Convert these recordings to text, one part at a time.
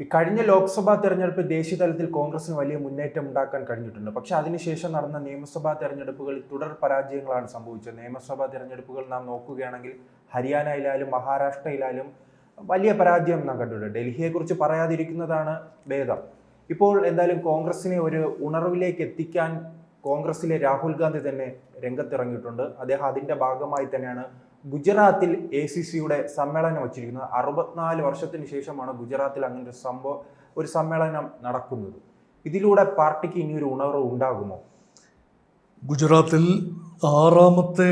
ഈ കഴിഞ്ഞ ലോക്സഭാ തെരഞ്ഞെടുപ്പ് ദേശീയ തലത്തിൽ കോൺഗ്രസിന് വലിയ മുന്നേറ്റം ഉണ്ടാക്കാൻ കഴിഞ്ഞിട്ടുണ്ട്. പക്ഷെ അതിനുശേഷം നടന്ന നിയമസഭാ തെരഞ്ഞെടുപ്പുകളിൽ തുടർ പരാജയങ്ങളാണ് സംഭവിച്ചത്. നിയമസഭാ തെരഞ്ഞെടുപ്പുകൾ നാം നോക്കുകയാണെങ്കിൽ ഹരിയാനയിലായാലും മഹാരാഷ്ട്രയിലായാലും വലിയ പരാജയം നാം കണ്ടിട്ടുണ്ട്. ഡൽഹിയെക്കുറിച്ച് പറയാതിരിക്കുന്നതാണ് ഭേദം. ഇപ്പോൾ എന്തായാലും കോൺഗ്രസിനെ ഒരു ഉണർവിലേക്ക് എത്തിക്കാൻ കോൺഗ്രസിലെ രാഹുൽ ഗാന്ധി തന്നെ രംഗത്തിറങ്ങിയിട്ടുണ്ട്. അദ്ദേഹം അതിന്റെ ഭാഗമായി തന്നെയാണ് ഗുജറാത്തിൽ എ സി സിയുടെ സമ്മേളനം വച്ചിരിക്കുന്നത്. അറുപത്തിനാല് വർഷത്തിന് ശേഷമാണ് ഗുജറാത്തിൽ അങ്ങനെ ഒരു സംഭവം ഒരു സമ്മേളനം നടക്കുന്നത്. ഇതിലൂടെ പാർട്ടിക്ക് ഇനി ഒരു ഉണർവ് ഉണ്ടാകുമോ? ഗുജറാത്തിൽ ആറാമത്തെ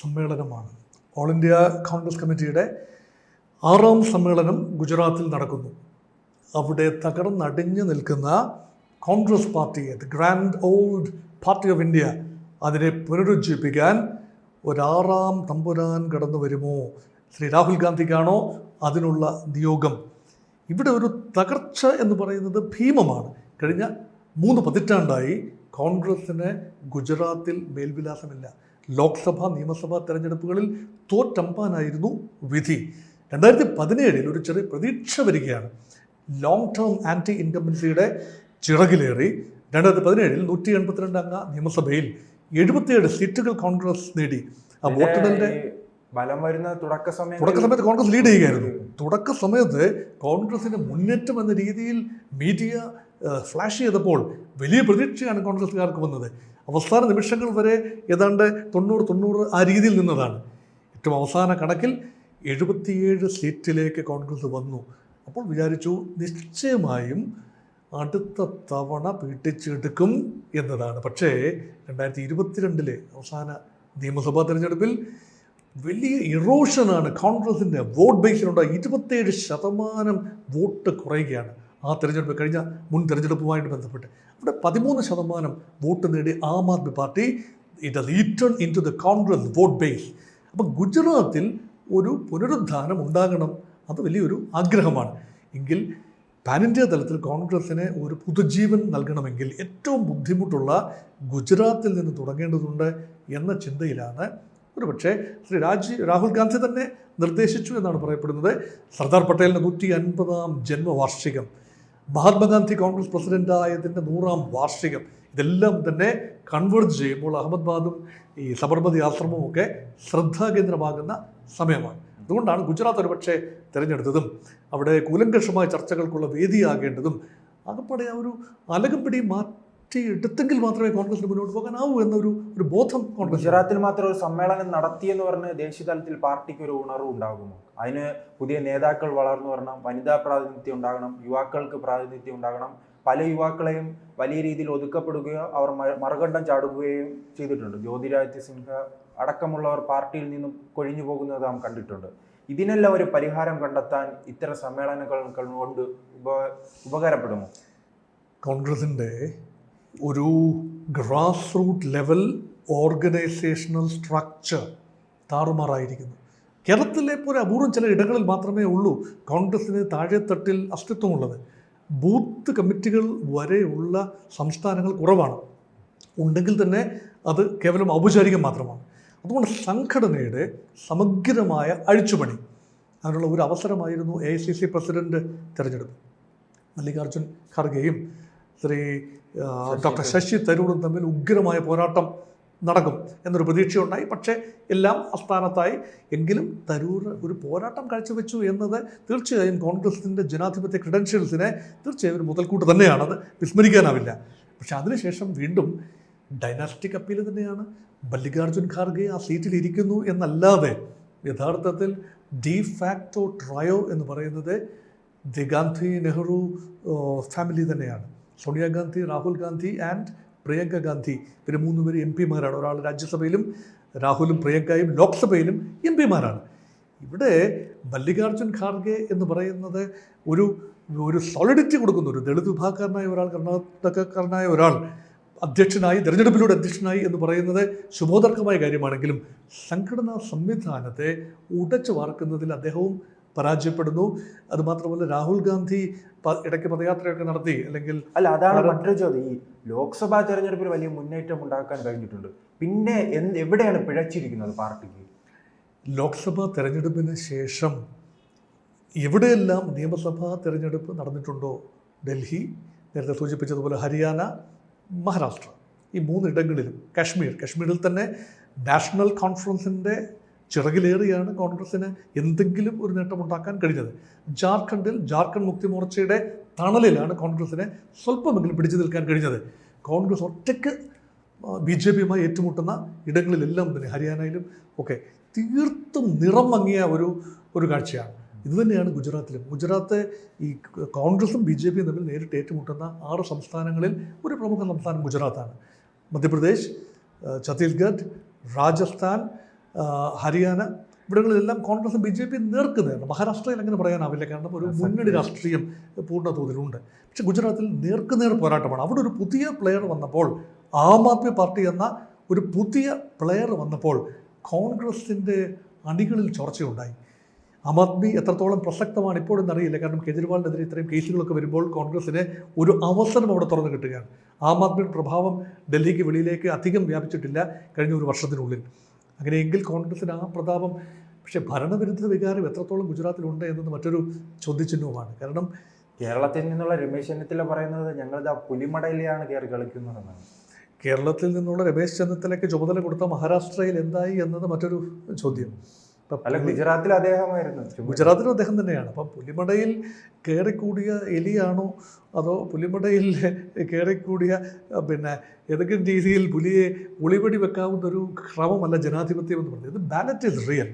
സമ്മേളനമാണ്. ഓൾ ഇന്ത്യ കോൺഗ്രസ് കമ്മിറ്റിയുടെ ആറാം സമ്മേളനം ഗുജറാത്തിൽ നടക്കുന്നു. അവിടെ തകർന്നടിഞ്ഞു നിൽക്കുന്ന കോൺഗ്രസ് പാർട്ടിയെ the grand old party of India അതിനെ പുനരുജ്ജീവിപ്പിക്കാൻ ഒരാറാം തമ്പുരാൻ കടന്നു വരുമോ? ശ്രീ രാഹുൽ ഗാന്ധിക്കാണോ അതിനുള്ള നിയോഗം? ഇവിടെ ഒരു തകർച്ച എന്ന് പറയുന്നത് ഭീമമാണ്. കഴിഞ്ഞ മൂന്ന് പതിറ്റാണ്ടായി കോൺഗ്രസ്സിന് ഗുജറാത്തിൽ മേൽവിലാസമില്ല. ലോക്സഭ നിയമസഭാ തെരഞ്ഞെടുപ്പുകളിൽ തോറ്റമ്പാനായിരുന്നു വിധി. രണ്ടായിരത്തി പതിനേഴിൽ ഒരു ചെറിയ പ്രതീക്ഷ വരികയാണ്. ലോങ് ടേം ആന്റി ഇൻകംബൻസിയുടെ ചിറകിലേറി രണ്ടായിരത്തി പതിനേഴിൽ നൂറ്റി എൺപത്തിരണ്ട് അംഗ നിയമസഭയിൽ എഴുപത്തിയേഴ് സീറ്റുകൾ കോൺഗ്രസ് നേടി. ഈ ബലം വരുന്ന തുടക്ക സമയം തുടക്ക സമയത്ത് കോൺഗ്രസ് ലീഡ് ചെയ്യുകയായിരുന്നു. തുടക്ക സമയത്ത് കോൺഗ്രസിന്റെ മുന്നേറ്റം എന്ന രീതിയിൽ മീഡിയ ഫ്ലാഷ് ചെയ്തപ്പോൾ വലിയ പ്രതീക്ഷയാണ് കോൺഗ്രസ്സുകാർക്ക് വന്നത്. അവസാന നിമിഷങ്ങൾ വരെ ഏതാണ്ട് തൊണ്ണൂറ് തൊണ്ണൂറ് ആ രീതിയിൽ നിന്നതാണ്. ഏറ്റവും അവസാന കണക്കിൽ എഴുപത്തിയേഴ് സീറ്റിലേക്ക് കോൺഗ്രസ് വന്നു. അപ്പോൾ വിചാരിച്ചു നിശ്ചയമായും അടുത്ത തവണ പീട്ടിച്ചെടുക്കും എന്നതാണ്. പക്ഷേ രണ്ടായിരത്തി ഇരുപത്തിരണ്ടിലെ അവസാന നിയമസഭാ തിരഞ്ഞെടുപ്പിൽ വലിയ ഇറോഷനാണ് കോൺഗ്രസിന്റെ വോട്ട് ബേസിലുണ്ടായി ഇരുപത്തേഴ് ശതമാനം വോട്ട് കുറയുകയാണ് ആ തെരഞ്ഞെടുപ്പ് കഴിഞ്ഞ മുൻ തെരഞ്ഞെടുപ്പുമായിട്ട് ബന്ധപ്പെട്ട്. അവിടെ പതിമൂന്ന് ശതമാനം വോട്ട് നേടി Aam Aadmi party it eaten in to the Congress vote base അപ്പം ഗുജറാത്തിൽ ഒരു പുനരുദ്ധാനം ഉണ്ടാകണം. അത് വലിയൊരു ആഗ്രഹമാണ്. എങ്കിൽ പാൻ ഇന്ത്യ തലത്തിൽ കോൺഗ്രസിന് ഒരു പുതുജീവൻ നൽകണമെങ്കിൽ ഏറ്റവും ബുദ്ധിമുട്ടുള്ള ഗുജറാത്തിൽ നിന്ന് തുടങ്ങേണ്ടതുണ്ട് എന്ന ചിന്തയിലാണ്. ഒരുപക്ഷെ ശ്രീ രാജ് രാഹുൽ ഗാന്ധി തന്നെ നിർദ്ദേശിച്ചു എന്നാണ് പറയപ്പെടുന്നത്. സർദാർ പട്ടേലിന്റെ നൂറ്റി അൻപതാം ജന്മവാർഷികം മഹാത്മാഗാന്ധി കോൺഗ്രസ് പ്രസിഡന്റായതിന്റെ നൂറാം വാർഷികം ഇതെല്ലാം തന്നെ കൺവേർജ് ചെയ്യുമ്പോൾ അഹമ്മദാബാദും ഈ സബർമതി ആശ്രമവും ഒക്കെ ശ്രദ്ധാകേന്ദ്രമാകുന്ന സമയമാണ്. അതുകൊണ്ടാണ് ഗുജറാത്ത് ഒരുപക്ഷെ തിരഞ്ഞെടുത്തതും അവിടെ കൂലങ്കഷമായ ചർച്ചകൾക്കുള്ള വേദിയാകേണ്ടതും. ആകപ്പാടെ ആ ഒരു അലകപ്പിടി മാറ്റി എടുത്തെങ്കിൽ മാത്രമേ കോൺഗ്രസിന് മുന്നോട്ട് പോകാനാവൂ എന്നൊരു ഒരു ബോധം കോൺഗ്രസ് ഗുജറാത്തിൽ മാത്രം ഒരു സമ്മേളനം നടത്തിയെന്ന് പറഞ്ഞ് ദേശീയ തലത്തിൽ പാർട്ടിക്ക് ഒരു ഉണർവ് ഉണ്ടാകുമോ? അതിന് പുതിയ നേതാക്കൾ വളർന്നു വരണം വനിതാ പ്രാതിനിധ്യം ഉണ്ടാകണം യുവാക്കൾക്ക് പ്രാതിനിധ്യം ഉണ്ടാകണം പല യുവാക്കളെയും വലിയ രീതിയിൽ ഒതുക്കപ്പെടുകയോ അവർ മറുകണ്ഠം ചാടുകയും ചെയ്തിട്ടുണ്ട്. ജ്യോതിരാദിത്യ സിൻഹ അടക്കമുള്ളവർ പാർട്ടിയിൽ നിന്നും കൊഴിഞ്ഞു പോകുന്നത് നാം കണ്ടിട്ടുണ്ട്. ഇതിനെല്ലാം ഒരു പരിഹാരം കണ്ടെത്താൻ ഇത്തരം സമ്മേളനങ്ങൾ കൊണ്ട് ഉപ ഉപകാരപ്പെടുമോ? കോൺഗ്രസിന്റെ ഒരു grass root level organisational structure താറുമാറായിരിക്കുന്നു. കേരളത്തിലെ പോലെ അപൂർവം ചില ഇടങ്ങളിൽ മാത്രമേ ഉള്ളൂ കോൺഗ്രസിന് താഴെത്തട്ടിൽ അസ്തിത്വമുള്ളത്. ബൂത്ത് കമ്മിറ്റികൾ വരെയുള്ള സംസ്ഥാനങ്ങൾ കുറവാണ്. ഉണ്ടെങ്കിൽ തന്നെ അത് കേവലം ഔപചാരികം മാത്രമാണ്. അതുകൊണ്ട് സംഘടനയുടെ സമഗ്രമായ അഴിച്ചുപണി. അതിനുള്ള ഒരു അവസരമായിരുന്നു A I C C president തിരഞ്ഞെടുപ്പ്. മല്ലികാർജുൻ ഖർഗെയും ശ്രീ ഡോക്ടർ ശശി തരൂറും തമ്മിൽ ഉഗ്രമായ പോരാട്ടം നടക്കും എന്നൊരു പ്രതീക്ഷയുണ്ടായി. പക്ഷേ എല്ലാം അസ്ഥാനത്തായി എങ്കിലും തരൂർ ഒരു പോരാട്ടം കാഴ്ചവെച്ചു എന്നത് തീർച്ചയായും കോൺഗ്രസിന്റെ ജനാധിപത്യ ക്രിഡൻഷ്യൽസിനെ തീർച്ചയായും ഒരു മുതൽക്കൂട്ട് തന്നെയാണ് തന്നെയാണത്. വിസ്മരിക്കാനാവില്ല. പക്ഷെ അതിനുശേഷം വീണ്ടും ഡൈനാസ്റ്റിക് അപ്പീൽ തന്നെയാണ്. മല്ലികാർജുൻ ഖാർഗെ ആ സീറ്റിൽ ഇരിക്കുന്നു എന്നല്ലാതെ യഥാർത്ഥത്തിൽ ഡി ഫാക്ടോ ട്രയോ എന്ന് പറയുന്നത് ദി ഗാന്ധി നെഹ്റു ഫാമിലി തന്നെയാണ്. സോണിയാഗാന്ധി രാഹുൽ ഗാന്ധി ആൻഡ് പ്രിയങ്ക ഗാന്ധി. പിന്നെ മൂന്ന് പേര് എം പിമാരാണ്. ഒരാൾ രാജ്യസഭയിലും രാഹുലും പ്രിയങ്കയും ലോക്സഭയിലും എം പിമാരാണ്. ഇവിടെ മല്ലികാർജുൻ ഖാർഗെ എന്ന് പറയുന്നത് ഒരു ഒരു സോളിഡിറ്റി കൊടുക്കുന്ന ഒരു ദളിത് വിഭാഗക്കാരനായ ഒരാൾ കർണാടകക്കാരനായ ഒരാൾ അധ്യക്ഷനായി തെരഞ്ഞെടുപ്പിലൂടെ അധ്യക്ഷനായി എന്ന് പറയുന്നത് ശുഭോദർക്കമായ കാര്യമാണെങ്കിലും സംഘടനാ സംവിധാനത്തെ ഉടച്ചു വാർക്കുന്നതിൽ അദ്ദേഹവും പരാജയപ്പെടുന്നു. അതുമാത്രമല്ല രാഹുൽ ഗാന്ധി ഇടയ്ക്ക് പദയാത്രയൊക്കെ നടത്തി അല്ലെങ്കിൽ അല്ല അതാണ് മറ്റൊരു ചോദ്യം. ഈ ലോക്സഭാ തെരഞ്ഞെടുപ്പിൽ വലിയ മുന്നേറ്റം ഉണ്ടാക്കാൻ കഴിഞ്ഞിട്ടുണ്ട്. പിന്നെ എന്ത് എവിടെയാണ് പിഴച്ചിരിക്കുന്നത് പാർട്ടിക്ക്? ലോക്സഭാ തെരഞ്ഞെടുപ്പിന് ശേഷം എവിടെയെല്ലാം നിയമസഭാ തെരഞ്ഞെടുപ്പ് നടന്നിട്ടുണ്ടോ? ഡൽഹി നേരത്തെ സൂചിപ്പിച്ചതുപോലെ ഹരിയാന മഹാരാഷ്ട്ര. ഈ മൂന്നിടങ്ങളിലും കാശ്മീർ. കാശ്മീരിൽ തന്നെ നാഷണൽ കോൺഫറൻസിന്റെ ചിറകിലേറിയാണ് കോൺഗ്രസിന് എന്തെങ്കിലും ഒരു നേട്ടമുണ്ടാക്കാൻ കഴിഞ്ഞത്. ജാർഖണ്ഡിൽ ജാർഖണ്ഡ് മുക്തി മോർച്ചയുടെ തണലിലാണ് കോൺഗ്രസിനെ സ്വല്പമെങ്കിലും പിടിച്ചു നിൽക്കാൻ കഴിഞ്ഞത്. കോൺഗ്രസ് ഒറ്റയ്ക്ക് ബി ജെ പിയുമായി ഏറ്റുമുട്ടുന്ന ഇടങ്ങളിലെല്ലാം തന്നെ ഹരിയാനയിലും ഒക്കെ തീർത്തും നിറം മങ്ങിയ ഒരു ഒരു കാഴ്ചയാണ്. ഇതുതന്നെയാണ് ഗുജറാത്തിലും. ഗുജറാത്ത് ഈ കോൺഗ്രസും ബി ജെ പിയും തമ്മിൽ നേരിട്ട് ഏറ്റുമുട്ടുന്ന ആറ് സംസ്ഥാനങ്ങളിൽ ഒരു പ്രമുഖ സംസ്ഥാനം ഗുജറാത്താണ്. മധ്യപ്രദേശ് ഛത്തീസ്ഗഡ് രാജസ്ഥാൻ ഹരിയാന ഇവിടങ്ങളിലെല്ലാം കോൺഗ്രസും ബി ജെ പി നേർക്കുന്നതാണ് മഹാരാഷ്ട്രയിൽ അങ്ങനെ പറയാനാവില്ല. കാരണം ഒരു മുന്നണി രാഷ്ട്രീയം പൂർണ തോതിലുണ്ട് പക്ഷേ ഗുജറാത്തിൽ നേർക്കുനേർ പോരാട്ടമാണ്. അവിടെ ഒരു പുതിയ പ്ലെയർ വന്നപ്പോൾ ആം ആദ്മി പാർട്ടി എന്ന ഒരു പുതിയ പ്ലെയർ വന്നപ്പോൾ കോൺഗ്രസിന്റെ അണികളിൽ ചോർച്ചയുണ്ടായി. ആം ആദ്മി എത്രത്തോളം പ്രസക്തമാണ് ഇപ്പോഴെന്ന് അറിയില്ല. കാരണം കേജ്രിവാളിനെതിരെ ഇത്രയും കേസുകളൊക്കെ വരുമ്പോൾ കോൺഗ്രസ്സിന് ഒരു അവസരം അവിടെ തുറന്നു കിട്ടുകയാണ്. ആം ആദ്മിയുടെ പ്രഭാവം ഡൽഹിക്ക് വെളിയിലേക്ക് അധികം വ്യാപിച്ചിട്ടില്ല കഴിഞ്ഞ ഒരു വർഷത്തിനുള്ളിൽ. അങ്ങനെയെങ്കിൽ കോൺഗ്രസിന് ആ പ്രതാപം പക്ഷേ ഭരണവിരുദ്ധ വികാരം എത്രത്തോളം ഗുജറാത്തിലുണ്ട് എന്നത് മറ്റൊരു ചോദ്യചിഹ്നവുമാണ്. കാരണം കേരളത്തിൽ നിന്നുള്ള രമേശ് ചെന്നിത്തല പറയുന്നത് ഞങ്ങളിതാ പുലിമടയിലാണ് കയറി കളിക്കുന്നതെന്നാണ്. കേരളത്തിൽ നിന്നുള്ള രമേശ് ചെന്നിത്തലയ്ക്ക് ചുമതല കൊടുത്ത മഹാരാഷ്ട്രയിൽ എന്തായി എന്നത് മറ്റൊരു ചോദ്യം. അല്ല ഗുജറാത്തിൽ അദ്ദേഹമായിരുന്നു. ഗുജറാത്തിലും അദ്ദേഹം തന്നെയാണ്. അപ്പം പുലിമടയിൽ കയറിക്കൂടിയ എലിയാണോ അതോ പുലിമടയിൽ കയറിക്കൂടിയ പിന്നെ ഏതെങ്കിലും രീതിയിൽ പുലിയെ ഒളിപടി വെക്കാവുന്ന ഒരു ക്രമമല്ല ജനാധിപത്യം എന്ന് പറയുന്നത് ഇത് ബാലറ്റ് ഇസ് റിയൽ.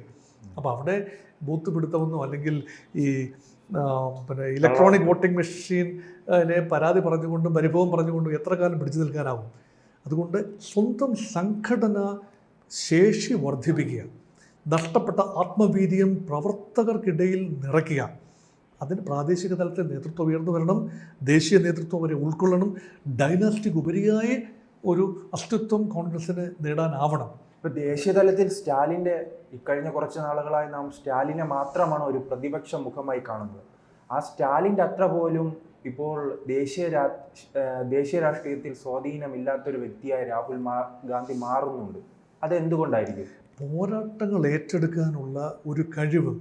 അപ്പോൾ അവിടെ ബൂത്ത് പിടുത്തമെന്നോ അല്ലെങ്കിൽ ഈ പിന്നെ ഇലക്ട്രോണിക് വോട്ടിംഗ് മെഷീനെ പരാതി പറഞ്ഞുകൊണ്ടും പരിഭവം പറഞ്ഞുകൊണ്ടും എത്ര കാലം പിടിച്ചു നിൽക്കാനാവും? അതുകൊണ്ട് സ്വന്തം സംഘടന ശേഷി വർദ്ധിപ്പിക്കുക. നഷ്ടപ്പെട്ട ആത്മവീര്യം പ്രവർത്തകർക്കിടയിൽ നിറയ്ക്കുക. അതിന് പ്രാദേശിക തലത്തിൽ നേതൃത്വം ഉയർന്നു വരണം ദേശീയ നേതൃത്വം വരെ ഉൾക്കൊള്ളണം ഡൈനാസ്റ്റിക് ഉപരിയായി ഒരു അസ്തിത്വം കോൺഗ്രസ്സിന് നേടാനാവണം. ഇപ്പോൾ ദേശീയ തലത്തിൽ സ്റ്റാലിന്റെ ഇക്കഴിഞ്ഞ കുറച്ച് നാളുകളായി നാം സ്റ്റാലിനെ മാത്രമാണ് ഒരു പ്രതിപക്ഷ മുഖമായി കാണുന്നത്. ആ സ്റ്റാലിന്റെ അത്ര പോലും ഇപ്പോൾ ദേശീയ രാ ദേശീയ രാഷ്ട്രീയത്തിൽ സ്വാധീനമില്ലാത്തൊരു വ്യക്തിയായി രാഹുൽ മാ- ഗാന്ധി മാറുന്നുണ്ട്. അതെന്തുകൊണ്ടായിരിക്കും? പോരാട്ടങ്ങൾ ഏറ്റെടുക്കാനുള്ള ഒരു കഴിവും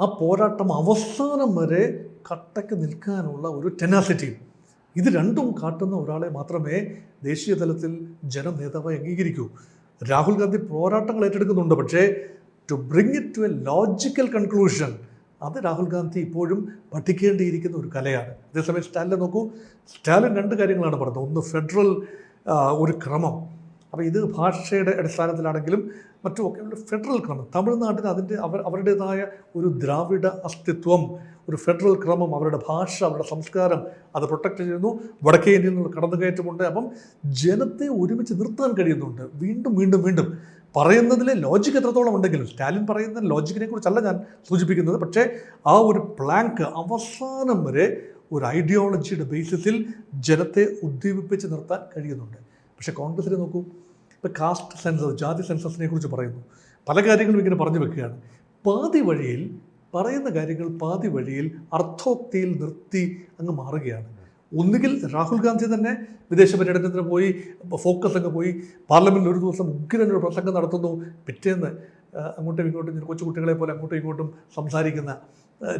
ആ പോരാട്ടം അവസാനം വരെ കട്ടയ്ക്ക് നിൽക്കാനുള്ള ഒരു ടെനാസിറ്റിയും ഇത് രണ്ടും കാട്ടുന്ന ഒരാളെ മാത്രമേ ദേശീയ തലത്തിൽ ജനം നേതാവായി അംഗീകരിക്കൂ. രാഹുൽ ഗാന്ധി പോരാട്ടങ്ങൾ ഏറ്റെടുക്കുന്നുണ്ട് പക്ഷേ to bring it to a logical conclusion അത് രാഹുൽ ഗാന്ധി ഇപ്പോഴും പഠിക്കേണ്ടിയിരിക്കുന്ന ഒരു കലയാണ്. അതേസമയം സ്റ്റാലിനെ നോക്കൂ. സ്റ്റാലിൻ രണ്ട് കാര്യങ്ങളാണ് പറഞ്ഞത്. ഒന്ന് ഫെഡറൽ ഒരു ക്രമം. അപ്പോൾ ഇത് ഭാഷയുടെ അടിസ്ഥാനത്തിലാണെങ്കിലും മറ്റുമൊക്കെ ഉള്ള ഫെഡറൽ ക്രമം. തമിഴ്നാട്ടിന് അതിന്റെ അവർ അവരുടേതായ ഒരു ദ്രാവിഡ അസ്തിത്വം ഒരു ഫെഡറൽ ക്രമം അവരുടെ ഭാഷ അവരുടെ സംസ്കാരം അത് പ്രൊട്ടക്റ്റ് ചെയ്യുന്നു. വടക്കേ ഇന്ത്യയിൽ നിന്നുള്ള കടന്നുകയറ്റമുണ്ട്. അപ്പം ജനത്തെ ഒരുമിച്ച് നിർത്താൻ കഴിയുന്നുണ്ട്. വീണ്ടും വീണ്ടും വീണ്ടും. പറയുന്നതിലെ ലോജിക് എത്രത്തോളം ഉണ്ടെങ്കിലും സ്റ്റാലിൻ പറയുന്ന ലോജിക്കിനെ കുറിച്ചല്ല ഞാൻ സൂചിപ്പിക്കുന്നത്. പക്ഷേ ആ ഒരു പ്ലാങ്ക് അവസാനം വരെ ഒരു ഐഡിയോളജിയുടെ ബേസിസിൽ ജനത്തെ ഉദ്ദീപിപ്പിച്ച് നിർത്താൻ കഴിയുന്നുണ്ട്. പക്ഷേ കോൺഗ്രസിനെ നോക്കൂ ഇപ്പോൾ കാസ്റ്റ് സെൻസസ് ജാതി സെൻസസിനെ കുറിച്ച് പറയുന്നു. പല കാര്യങ്ങളും ഇങ്ങനെ പറഞ്ഞു വെക്കുകയാണ്. പാതി വഴിയിൽ പറയുന്ന കാര്യങ്ങൾ പാതി വഴിയിൽ അർത്ഥോക്തിയിൽ നിർത്തി അങ്ങ് മാറുകയാണ്. ഒന്നുകിൽ രാഹുൽ ഗാന്ധി തന്നെ വിദേശ പര്യടനത്തിന് പോയി ഫോക്കസ് അങ്ങ് പോയി പാർലമെന്റിൽ ഒരു ദിവസം ഉഗ്രനൊരു പ്രസംഗം നടത്തുന്നു പിറ്റേന്ന് അങ്ങോട്ടും ഇങ്ങോട്ടും ഇങ്ങനെ കൊച്ചു കുട്ടികളെ പോലെ അങ്ങോട്ടും ഇങ്ങോട്ടും സംസാരിക്കുന്ന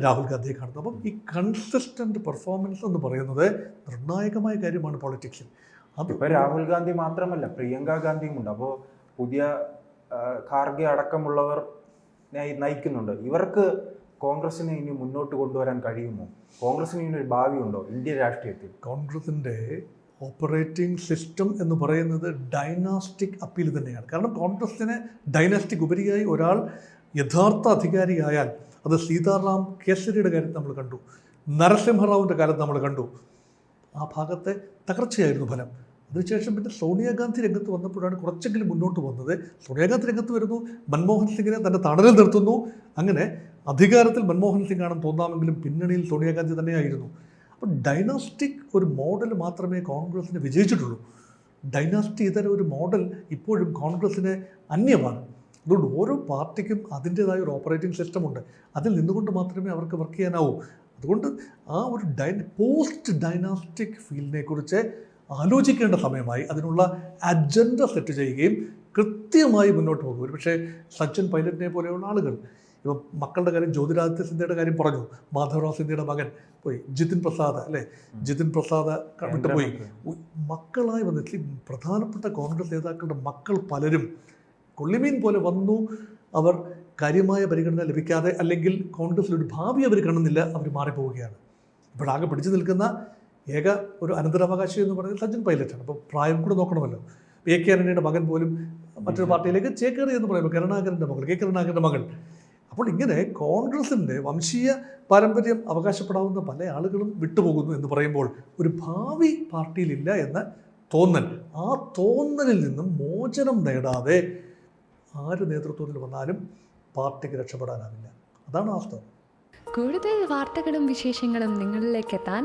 രാഹുൽ ഗാന്ധിയെ കാണുന്നു. അപ്പം ഈ കൺസിസ്റ്റന്റ് പെർഫോമൻസ് എന്ന് പറയുന്നത് നിർണായകമായ കാര്യമാണ് പോളിറ്റിക്സിൽ ഇപ്പൊ രാഹുൽ ഗാന്ധി മാത്രമല്ല പ്രിയങ്ക ഗാന്ധിയും ഉണ്ട് അപ്പോൾ പുതിയ ഖാർഗെ അടക്കമുള്ളവർ നയിക്കുന്നുണ്ട്. ഇവർക്ക് കോൺഗ്രസിനെ ഇനി മുന്നോട്ട് കൊണ്ടുവരാൻ കഴിയുമോ? കോൺഗ്രസിന് ഇനി ഒരു ഭാവിയുണ്ടോ ഇന്ത്യൻ രാഷ്ട്രീയത്തിൽ? കോൺഗ്രസിന്റെ ഓപ്പറേറ്റിംഗ് സിസ്റ്റം എന്ന് പറയുന്നത് ഡൈനാസ്റ്റിക് അപ്പീൽ തന്നെയാണ്. കാരണം കോൺഗ്രസിന് ഡൈനാസ്റ്റിക് ഉപരിയായി ഒരാൾ യഥാർത്ഥ അധികാരിയായാൽ അത് സീതാറാം കേസരിയുടെ കാര്യം നമ്മൾ കണ്ടു. നരസിംഹറാവുവിന്റെ കാലത്ത് നമ്മൾ കണ്ടു. ആ ഭാഗത്തെ തകർച്ചയായിരുന്നു ഫലം. അതിനുശേഷം പിന്നെ സോണിയാഗാന്ധി രംഗത്ത് വന്നപ്പോഴാണ് കുറച്ചെങ്കിലും മുന്നോട്ട് വന്നത്. സോണിയാഗാന്ധി രംഗത്ത് വരുന്നു മൻമോഹൻ സിംഗിനെ തന്റെ തണലിൽ നിർത്തുന്നു. അങ്ങനെ അധികാരത്തിൽ മൻമോഹൻ സിംഗ് ആണെന്ന് തോന്നാമെങ്കിലും പിന്നണിയിൽ സോണിയാഗാന്ധി തന്നെയായിരുന്നു. അപ്പോൾ ഡൈനാസ്റ്റിക് ഒരു മോഡൽ മാത്രമേ കോൺഗ്രസ്സിന് വിജയിച്ചിട്ടുള്ളൂ. ഡൈനാസ്റ്റി ഇതര ഒരു മോഡൽ ഇപ്പോഴും കോൺഗ്രസ്സിന് അന്യമാണ്. അതുകൊണ്ട് ഓരോ പാർട്ടിക്കും അതിന്റേതായ ഒരു ഓപ്പറേറ്റിംഗ് സിസ്റ്റം ഉണ്ട്. അതിൽ നിന്നുകൊണ്ട് മാത്രമേ അവർക്ക് വർക്ക് ചെയ്യാനാവൂ. അതുകൊണ്ട് ആ ഒരു ഡൈ പോസ്റ്റ് ഡൈനാസ്റ്റിക് ഫീലിനെക്കുറിച്ച് കുറിച്ച് ആലോചിക്കേണ്ട സമയമായി അതിനുള്ള അജണ്ട സെറ്റ് ചെയ്യുകയും കൃത്യമായി മുന്നോട്ട് പോകും. പക്ഷേ സച്ചിൻ പൈലറ്റിനെ പോലെയുള്ള ആളുകൾ ഇപ്പം മക്കളുടെ കാര്യം ജ്യോതിരാദിത്യ സിന്ധ്യയുടെ കാര്യം പറഞ്ഞു മാധവറാവ് സിന്ധ്യയുടെ മകൻ പോയി ജിതിൻ പ്രസാദ് അല്ലേ? ജിതിൻ പ്രസാദ് വിട്ടുപോയി മക്കളായി വന്നിട്ട് പ്രധാനപ്പെട്ട കോൺഗ്രസ് നേതാക്കളുടെ മക്കൾ പലരും കൊള്ളിമീൻ പോലെ വന്നു. അവർ കാര്യമായ പരിഗണന ലഭിക്കാതെ അല്ലെങ്കിൽ കോൺഗ്രസിലൊരു ഭാവി അവർ കാണുന്നില്ല അവർ മാറിപ്പോവുകയാണ്. ഇപ്പോഴാകെ പിടിച്ചു നിൽക്കുന്ന ഏക ഒരു അനന്തരാവകാശി എന്ന് പറയുന്നത് സച്ചിൻ പൈലറ്റാണ്. അപ്പോൾ പ്രായം കൂടെ നോക്കണമല്ലോ. എ കെ ആന്റണിയുടെ മകൻ പോലും മറ്റൊരു പാർട്ടിയിലേക്ക് ചേക്കേറി എന്ന് പറയുമ്പോൾ കരുണാകരന്റെ മകൾ കെ കരുണാകരന്റെ മകൾ. അപ്പോൾ ഇങ്ങനെ കോൺഗ്രസിന്റെ വംശീയ പാരമ്പര്യം അവകാശപ്പെടാവുന്ന പല ആളുകളും വിട്ടുപോകുന്നു എന്ന് പറയുമ്പോൾ ഒരു ഭാവി പാർട്ടിയിലില്ല എന്ന തോന്നൽ. ആ തോന്നലിൽ നിന്നും മോചനം നേടാതെ ആര് നേതൃത്വത്തിൽ വന്നാലും പാർട്ടിക്ക് രക്ഷപ്പെടാനാവില്ല. അതാണ് വാസ്തവം കൂടുതൽ വാർത്തകളും വിശേഷങ്ങളും നിങ്ങളിലേക്ക് എത്താൻ